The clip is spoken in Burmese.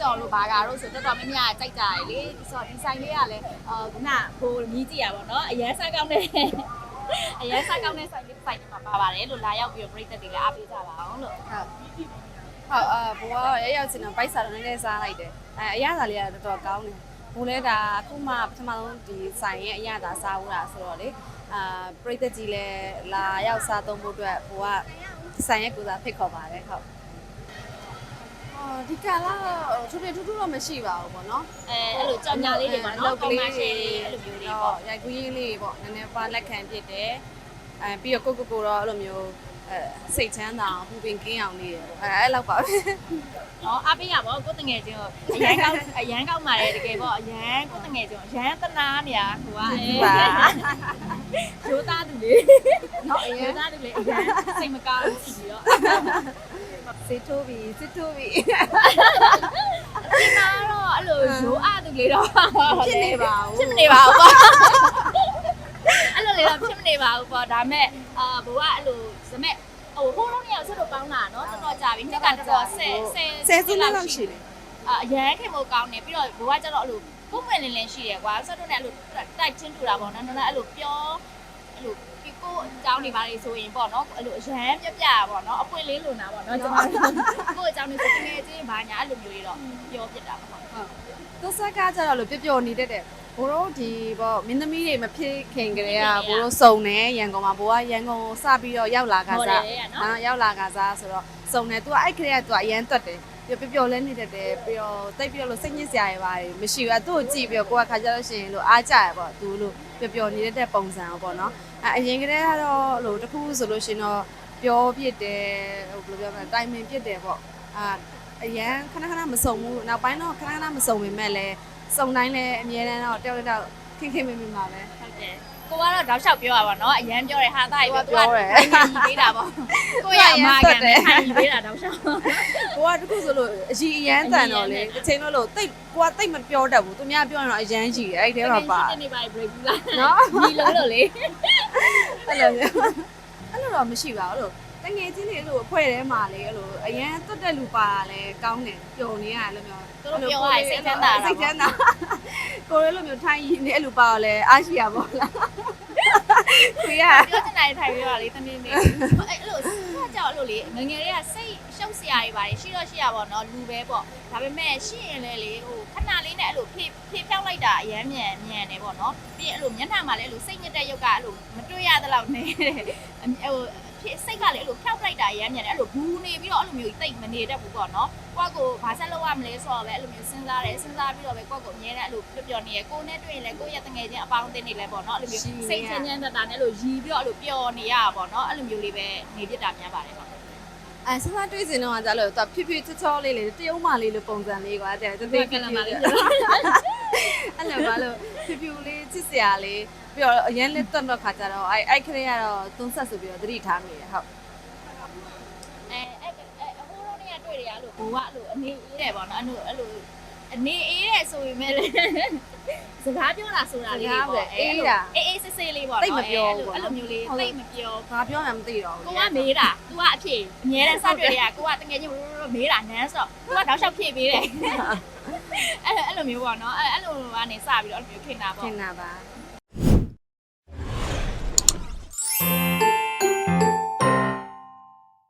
ကျော်လို့ဘာကာတို့ဆိုတော်တော်များများကြိုက်ကြတယ်လေဆိုတော့ဒီဆိုင်လေးကလည်းအာခုနဘိုးမြည်ကြည့်ရပါတော့အရန်စားကောင်းတဲ့အရန်စားကောင်းတဲ့ဆိုင်လေးဆိုင်မှာပါပါတယ်လို့လာရောက်ပြီးတော့ပြိသက်တွေလည်းအားပေးကြပါအောင်လို့ဟုတ်ဟုတ်အာဘိုးကရရောက်ချင်တော့ဘိုက်စာတော့နည်းနည်းစားလိုက်တယ်အဲအရသာလေးကတော်တော်ကောင်းတယ်ဘိုးလည်းဒါအခုမှပထမဆုံးဒီဆိုင်ရဲ့အရသာစားဦးတာဆိုတော့လေအာပြိသက်ကြီးလည်းလာရောက်စားသုံးဖို့အတွက်ဘိုးကဆိုင်ရဲ့ကိုစားဖိတ်ခေါ်ပါတယ်ဟုတ် အော်ဒီကလာထူးထူးထူးထူးတော့မရှိပါဘူးပေါ့နော်အဲအဲ့လိုကြောင်ညာလေးတွေပေါ့နော်ကောင်းမရှယ်လေးအဲ့လိုမျိုးလေးပေါ့ရိုက်ကူးရေးလေးပေါ့နည်းနည်းပါလက်ခံဖြစ်တယ်အဲပြီးတော့ကိုကိုကိုတော့အဲ့လိုမျိုး အဲစိတ်ချမ်းသာအောင်ပူပင်ကင်းအောင်လေးရပေါ့အဲအဲ့လောက်ပါပဲနော်အားပေးရပါကိုတငယ်ချင်းကိုအရန်ကောင်းအရန်ကောင်းပါတယ်တကယ်ပေါ့အရန်ကိုတငယ်ချင်းကိုအရန်တနာနေရဟိုကအဲရိုးသားသူလေးနော်အရရိုးင်သားသူလေးအရန်စိတ်မကောင်းဘူးပြီးတော့စစ်ထိုးပြီးစစ်ထိုးပြီးဒီမှာတော့အဲ့လိုရိုးအားသူလေးတော့ဖြစ်နေပါဘူးဖြစ်မနေပါဘူးပေါ့အဲ့လိုလေးတော့ဖြစ်မ နေပါဘူးပေါ့ဒါမဲ့အာဘိုးကအဲ့လိုဇမက်ဟိုဟိုးလုံးနေအောင်ဆက်လို့ပေါင်းတာနော်တော်တော်ကြာပြီနှစ်ကတော်တော်ဆယ်ဆယ်ဆယ်စုနှစ်လောက်ရှိတယ်အာအရန်ခင်မို့ကောင်းတယ်ပြီးတော့ဘိုးကကျတော့အဲ့လိုပုံမှန်လင်းလင်းရှိတယ်ကွာဆက်တော့လည်းအဲ့လိုတိုက်ချင်းတူတာပေါ့နော်နော်အဲ့လိုပြောအဲ့လိုဒီကိုအကြောင်းတွေပါလေဆိုရင်ပေါ့နော်အဲ့လိုအရန်ပြပြပေါ့နော်အပွင့်လေးလုံတာပေါ့နော်ကျွန်တော်ကိုအကြောင်းတွေဆိုတကယ်ချင်းဘာညာအဲ့လိုမျိုးတွေတော့ပြောပြတာပေါ့သူဆက်ကကြတော့လို့ပျော်ပျော်နေတတ်တယ် ဘိုးတို့ဒီပေါ့မင်းသမီးတွေမဖြစ်ခင်ကလေးကဘိုးတို့စုံနေရန်ကုန်မှာဘိုးကရန်ကုန်ကိုစပြီးတော့ရောက်လာကစားဟာရောက်လာကစားဆိုတော့စုံနေသူကအဲ့ကလေးကသူကအရန်တွက်တယ်ပြပြပြလဲနေတတ်တယ်ပြီးတော့တိတ်ပြလို့စိတ်ညစ်စရာတွေပါတယ်မရှိဘူးအဲသူ့ကိုကြည့်ပြီးတော့ကိုကခါကြလို့ရှိရင်လို့အားကြရပေါ့သူလို့ပြပြနေတတ်တဲ့ပုံစံပေါ့နော်အဲအရင်ကတည်းကတော့လို့တခုဆိုလို့ရှိရင်တော့ပြောပြစ်တယ်ဟိုဘယ်လိုပြောမလဲတိုင်ပင်ပြစ်တယ်ပေါ့အာအရန်ခဏခဏမစုံဘူးနောက်ပိုင်းတော့ခဏခဏမစုံပေမဲ့လည်း စုံတိုင်းလည်းအမြဲတမ်းတော့တယောက်တစ်ယောက်ခင်ခင်မင်မင်ပါပဲဟုတ်တယ်ကိုကတော့တောက်လျှောက်ပြောရပါတော့အရန်ပြောတယ်ဟာသားကြီးကိုကပြောတယ်ထိုင်ကြီးပေးတာပေါ့ကိုရအမာကန်နဲ့ထိုင်ကြီးပေးတာတောက်လျှောက်ကိုကတခုဆိုလို့အကြီးအရန်တန်တော့လေတစ်ချိန်လို့လို့တိတ်ကိုကတိတ်မပြောတတ်ဘူးသူများပြောရင်တော့အရန်ကြီးတယ်အဲ့ဒီထဲမှာပါတနေပါ break ဘူးလားနော်ဒီလုံးလို့လေအဲ့လိုမျိုးအဲ့လိုတော့မရှိပါဘူးလို့ တငယ်ချင်းတွေလို့အဖွဲ့ထဲမှာလေအဲ့လိုအရန်တွတ်တဲ့လူပါတာလည်းကောင်းတယ်ပျော်နေရတယ်လို့မျိုးသူတို့ပြောရစိတ်ချမ်းသာတာစိတ်ချမ်းသာကိုယ်လည်းလိုမျိုးထိုင်ရင်းနေအဲ့လိုပါတော့လဲအားရှိရပါလားခွေရပြောချင်တာထိုင်ပြောရလေတနေ့နေ့အဲ့လိုကကြောက်အဲ့လိုလေငငယ်တွေကစိတ်ရှုပ်စရာတွေပါတယ်ရှိတော့ရှိရပါတော့လူပဲပေါ့ဒါပေမဲ့ရှိရင်လည်းလေဟိုခဏလေးနဲ့အဲ့လိုဖြည့်ဖြည့်ဖြောင်းလိုက်တာအရန်မြန်မြန်တယ်ပေါ့နော်ပြီးရင်အဲ့လိုမျက်နှာမှာလည်းအဲ့လိုစိတ်ညစ်တဲ့ရုပ်ကအဲ့လိုမတွေ့ရသလောက်နေတယ်ဟို ဖြစ်စိတ်ကလည်းအဲ့လိုဖြောက်လိုက်တာရမ်းမြန်တယ်အဲ့လိုဘူးနေပြီးတော့အဲ့လိုမျိုးတိတ်မနေတတ်ဘူးပေါ့နော်ကိုကကိုဘာဆက်လုပ်ရမလဲဆိုတော့ပဲအဲ့လိုမျိုးစဉ်းစားတယ်စဉ်းစားပြီးတော့ပဲကိုကကိုအမြဲတမ်းအဲ့လိုပျော်ပျော်နေရကိုနဲ့တွေ့ရင်လည်းကိုရဲ့တငယ်ချင်းအပေါင်းအသင်းတွေလည်းပေါ့နော်အဲ့လိုမျိုးစိတ်ချမ်းချမ်းသာသာနဲ့အဲ့လိုရီပြီးတော့အဲ့လိုပျော်နေရတာပေါ့နော်အဲ့လိုမျိုးလေးပဲနေပြတာများပါတယ်ပေါ့အဲဆဆတွေးစင်တော့ကြလို့သူဖြည်းဖြည်းချောချောလေးလေးတရုံးမလေးလိုပုံစံလေးကွာတဲ့တသေးဖြည်းဖြည်းလေးအဲ့လိုပါလို့ဖြည်းဖြည်း လေးချစ်စရာလေးပြီးတော့အရင်လေးတွတ်တော့ခါကြတော့အဲအဲ့ခလေးကတော့သုံးဆက်ဆိုပြီးတော့သတိထားမိတယ်ဟုတ်အဲအဲ့အဲ့ဟိုတော့နေရတွေ့တယ်အဲ့လိုဘိုးကအဲ့လိုအနေအေးတယ်ပေါ့နော်အဲ့လိုအဲ့လိုအနေအေးတယ်ဆိုပေမဲ့လည်းစကားပြောတာဆိုတာလေးပေါ့အေးအေးဆေးဆေးလေးပေါ့နော်အဲ့လိုမျိုးလေးတိတ်မပြောဘာပြောမှမသိတော့ဘူးကိုကမေးတာ तू ကအဖြေအများနဲ့စတွေ့ရကိုကတကယ်ချင်းမေးတာနန်းဆိုတော့ तू ကတောက်လျှောက်ဖြေပေးတယ် အဲ့အဲ့လိုမျိုးပေါ့နော်အဲ့အဲ့လိုကနေစပြီးတော့အဲ့လိုမျိုးခင်တာပေါ့ခင်တာပါဟ